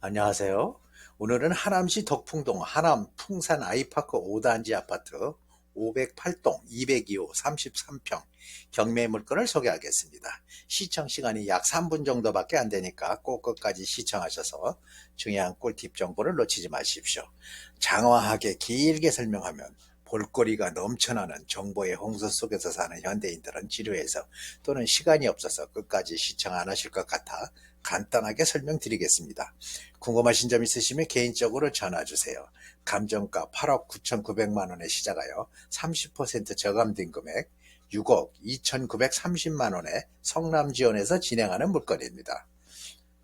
안녕하세요. 오늘은 하남시 덕풍동 하남 풍산 아이파크 5단지 아파트 508동 202호 33평 경매 물건을 소개하겠습니다. 시청 시간이 약 3분 정도밖에 안 되니까 꼭 끝까지 시청하셔서 중요한 꿀팁 정보를 놓치지 마십시오. 장황하게 길게 설명하면 볼거리가 넘쳐나는 정보의 홍수 속에서 사는 현대인들은 지루해서 또는 시간이 없어서 끝까지 시청 안 하실 것 같아 간단하게 설명드리겠습니다. 궁금하신 점 있으시면 개인적으로 전화 주세요. 감정가 8억 9,900만 원에 시작하여 30% 저감된 금액 6억 2,930만 원에 성남 지원에서 진행하는 물건입니다.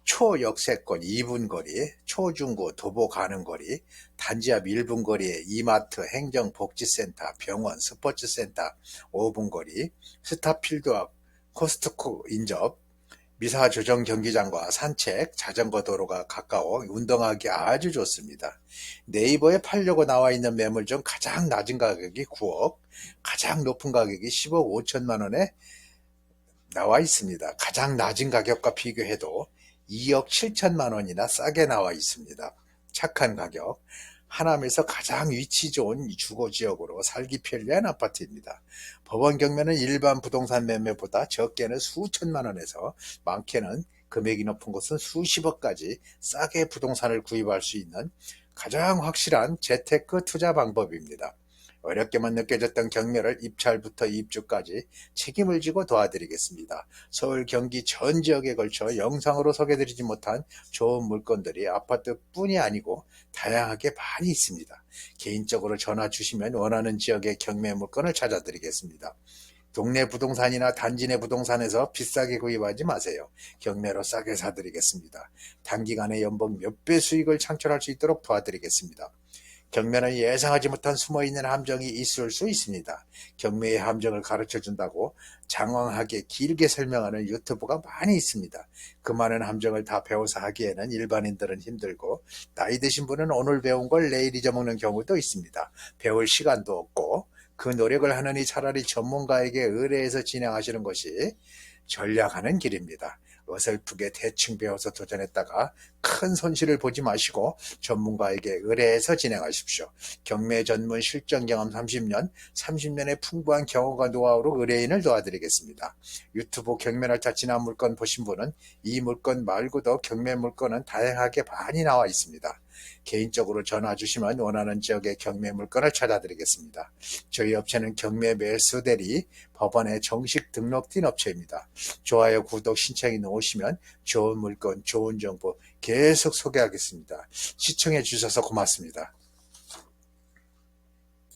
초역세권 2분 거리, 초중고 도보 가는 거리, 단지 앞 1분 거리에 이마트, 행정복지센터, 병원, 스포츠센터 5분 거리, 스타필드 앞 코스트코 인접, 미사 조정 경기장과 산책, 자전거 도로가 가까워 운동하기 아주 좋습니다. 네이버에 팔려고 나와 있는 매물 중 가장 낮은 가격이 9억, 가장 높은 가격이 10억 5천만 원에 나와 있습니다. 가장 낮은 가격과 비교해도 2억 7천만 원이나 싸게 나와 있습니다. 착한 가격. 하남에서 가장 위치 좋은 주거 지역으로 살기 편리한 아파트입니다. 법원 경매는 일반 부동산 매매보다 적게는 수천만 원에서 많게는 금액이 높은 곳은 수십억까지 싸게 부동산을 구입할 수 있는 가장 확실한 재테크 투자 방법입니다. 어렵게만 느껴졌던 경매를 입찰부터 입주까지 책임을 지고 도와드리겠습니다. 서울, 경기 전 지역에 걸쳐 영상으로 소개드리지 못한 좋은 물건들이 아파트뿐이 아니고 다양하게 많이 있습니다. 개인적으로 전화 주시면 원하는 지역의 경매 물건을 찾아드리겠습니다. 동네 부동산이나 단지 내 부동산에서 비싸게 구입하지 마세요. 경매로 싸게 사드리겠습니다. 단기간에 연봉 몇 배 수익을 창출할 수 있도록 도와드리겠습니다. 경매는 예상하지 못한 숨어있는 함정이 있을 수 있습니다. 경매의 함정을 가르쳐 준다고 장황하게 길게 설명하는 유튜브가 많이 있습니다. 그 많은 함정을 다 배워서 하기에는 일반인들은 힘들고 나이 드신 분은 오늘 배운 걸 내일 잊어먹는 경우도 있습니다. 배울 시간도 없고 그 노력을 하느니 차라리 전문가에게 의뢰해서 진행하시는 것이 전략하는 길입니다. 어설프게 대충 배워서 도전했다가 큰 손실을 보지 마시고 전문가에게 의뢰해서 진행하십시오. 경매 전문 실전 경험 30년, 30년의 풍부한 경험과 노하우로 의뢰인을 도와드리겠습니다. 유튜브 경매날짜 지난 물건 보신 분은 이 물건 말고도 경매 물건은 다양하게 많이 나와 있습니다. 개인적으로 전화 주시면 원하는 지역의 경매 물건을 찾아드리겠습니다. 저희 업체는 경매 매수 대리 법원에 정식 등록된 업체입니다. 좋아요, 구독 신청이 오시면 좋은 물건, 좋은 정보 계속 소개하겠습니다. 시청해 주셔서 고맙습니다.